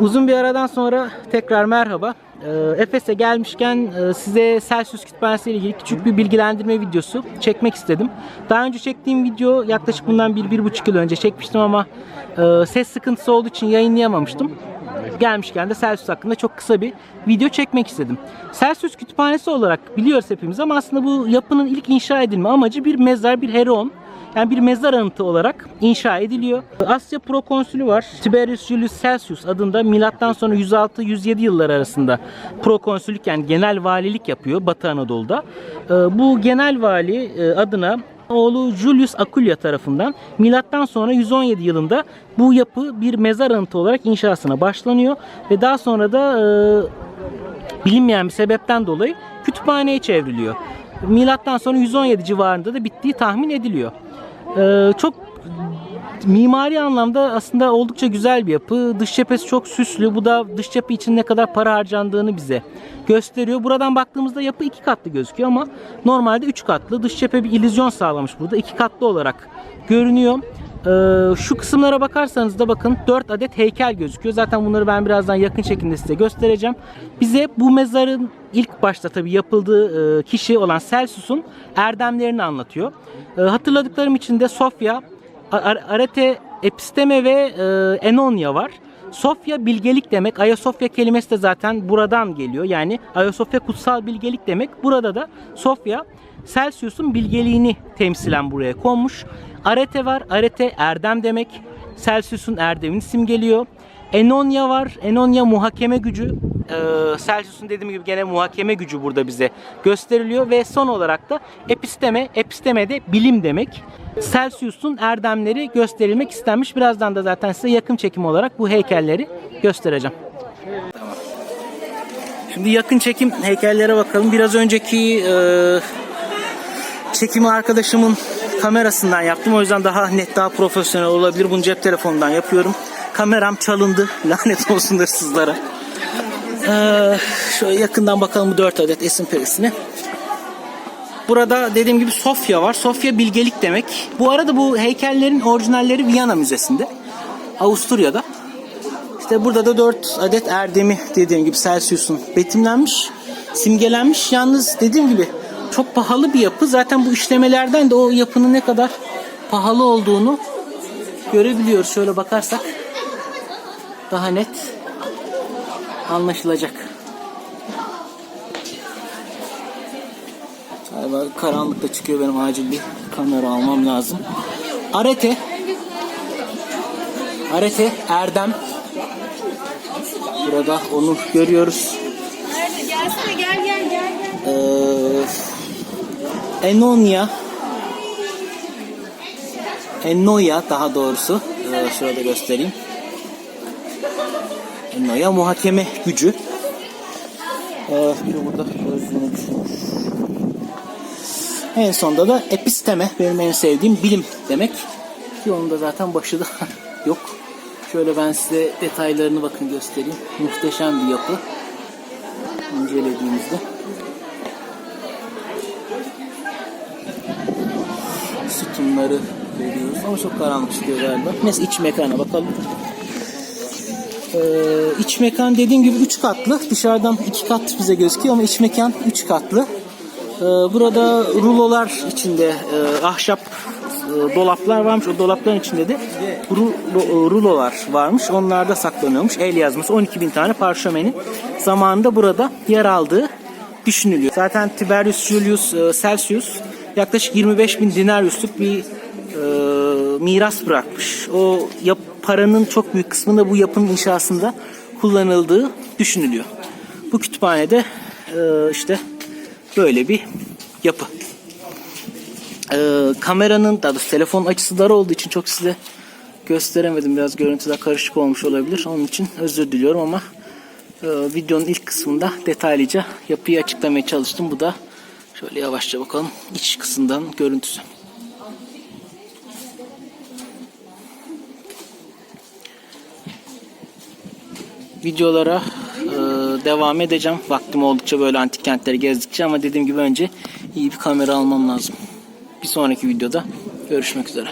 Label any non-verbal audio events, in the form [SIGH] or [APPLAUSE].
Uzun bir aradan sonra tekrar merhaba. Ee, Efes'e gelmişken e, size Celsius Kütüphanesi ile ilgili küçük bir bilgilendirme videosu çekmek istedim. Daha önce çektiğim video yaklaşık bundan 1-1,5 yıl önce çekmiştim ama e, ses sıkıntısı olduğu için yayınlayamamıştım. Gelmişken de Celsius hakkında çok kısa bir video çekmek istedim. Celsius Kütüphanesi olarak biliyoruz hepimiz ama aslında bu yapının ilk inşa edilme amacı bir mezar, bir heron. Yani bir mezar anıtı olarak inşa ediliyor. Asya prokonsülü var. Tiberius Julius Celsius adında milattan sonra 106-107 yıllar arasında prokonsülük yani genel valilik yapıyor Batı Anadolu'da. Ee, Bu genel vali e, adına oğlu Julius Akulya tarafından milattan sonra 117 yılında bu yapı bir mezar anıtı olarak inşasına başlanıyor ve daha sonra da e, bilinmeyen bir sebepten dolayı kütüphaneye çevriliyor. Milattan sonra 117 civarında da bittiği tahmin ediliyor. Ee, çok mimari anlamda aslında oldukça güzel bir yapı. Dış cephesi çok süslü. Bu da dış cephe için ne kadar para harcandığını bize gösteriyor. Buradan baktığımızda yapı iki katlı gözüküyor ama normalde üç katlı. Dış cephe bir illüzyon sağlamış burada. iki katlı olarak görünüyor. Ee, şu kısımlara bakarsanız da bakın 4 adet heykel gözüküyor. Zaten bunları ben birazdan yakın çekimde size göstereceğim. Bize bu mezarın ilk başta tabii yapıldığı e, kişi olan Celsus'un erdemlerini anlatıyor. E, hatırladıklarım içinde Sofya, Arete, Episteme ve e, Enonia var. Sofya bilgelik demek. Ayasofya kelimesi de zaten buradan geliyor. Yani Ayasofya kutsal bilgelik demek. Burada da Sofya Celsius'un bilgeliğini temsilen buraya konmuş. Arete var. Arete erdem demek. Celsius'un erdemini simgeliyor. Enonia var. Enonia muhakeme gücü. Ee, Celsius'un dediğim gibi gene muhakeme gücü burada bize gösteriliyor ve son olarak da episteme. Episteme de bilim demek. Celsius'un erdemleri gösterilmek istenmiş. Birazdan da zaten size yakın çekim olarak bu heykelleri göstereceğim. Şimdi yakın çekim heykellere bakalım. Biraz önceki e, çekimi arkadaşımın kamerasından yaptım. O yüzden daha net, daha profesyonel olabilir. Bunu cep telefonundan yapıyorum. Kameram çalındı. Lanet olsun hırsızlara. Ee, şöyle yakından bakalım bu 4 adet esin perisine. Burada dediğim gibi Sofya var. Sofya bilgelik demek. Bu arada bu heykellerin orijinalleri Viyana Müzesi'nde. Avusturya'da. İşte burada da 4 adet erdemi dediğim gibi Celsius'un betimlenmiş, simgelenmiş. Yalnız dediğim gibi çok pahalı bir yapı. Zaten bu işlemelerden de o yapının ne kadar pahalı olduğunu görebiliyoruz. Şöyle bakarsak daha net anlaşılacak. Galiba karanlıkta çıkıyor benim acil bir kamera almam lazım. Arete Arete Erdem Burada onu görüyoruz. Nerede? Gelsene gel gel gel. gel. Ee, Enonia Enoya daha doğrusu ee, şurada göstereyim. Enoya muhakeme gücü. Ee, burada gözlüğünü düşürmüş. En sonda da episteme benim en sevdiğim bilim demek. Ki onun da zaten başı da [LAUGHS] yok. Şöyle ben size detaylarını bakın göstereyim. Muhteşem bir yapı. İncelediğimizde. sütunları görüyoruz ama çok karanlık çıkıyor galiba. Neyse iç mekana bakalım. Ee, iç mekan dediğim gibi 3 katlı. Dışarıdan 2 kat bize gözüküyor ama iç mekan 3 katlı. Ee, burada rulolar içinde e, ahşap e, dolaplar varmış. O dolapların içinde de rulo- rulolar varmış. Onlarda saklanıyormuş. El yazması 12 bin tane parşömenin zamanında burada yer aldığı düşünülüyor. Zaten Tiberius Julius e, Celsius yaklaşık 25 bin dinariusluk bir e, miras bırakmış. O yap, paranın çok büyük kısmında bu yapının inşasında kullanıldığı düşünülüyor. Bu kütüphanede e, işte böyle bir yapı. E, kameranın daha doğrusu telefon açısı dar olduğu için çok size gösteremedim. Biraz görüntüler karışık olmuş olabilir. Onun için özür diliyorum ama e, videonun ilk kısmında detaylıca yapıyı açıklamaya çalıştım. Bu da şöyle yavaşça bakalım iç kısımdan görüntüsü. Videolara e, devam edeceğim. Vaktim oldukça böyle antik kentleri gezdikçe ama dediğim gibi önce iyi bir kamera almam lazım. Bir sonraki videoda görüşmek üzere.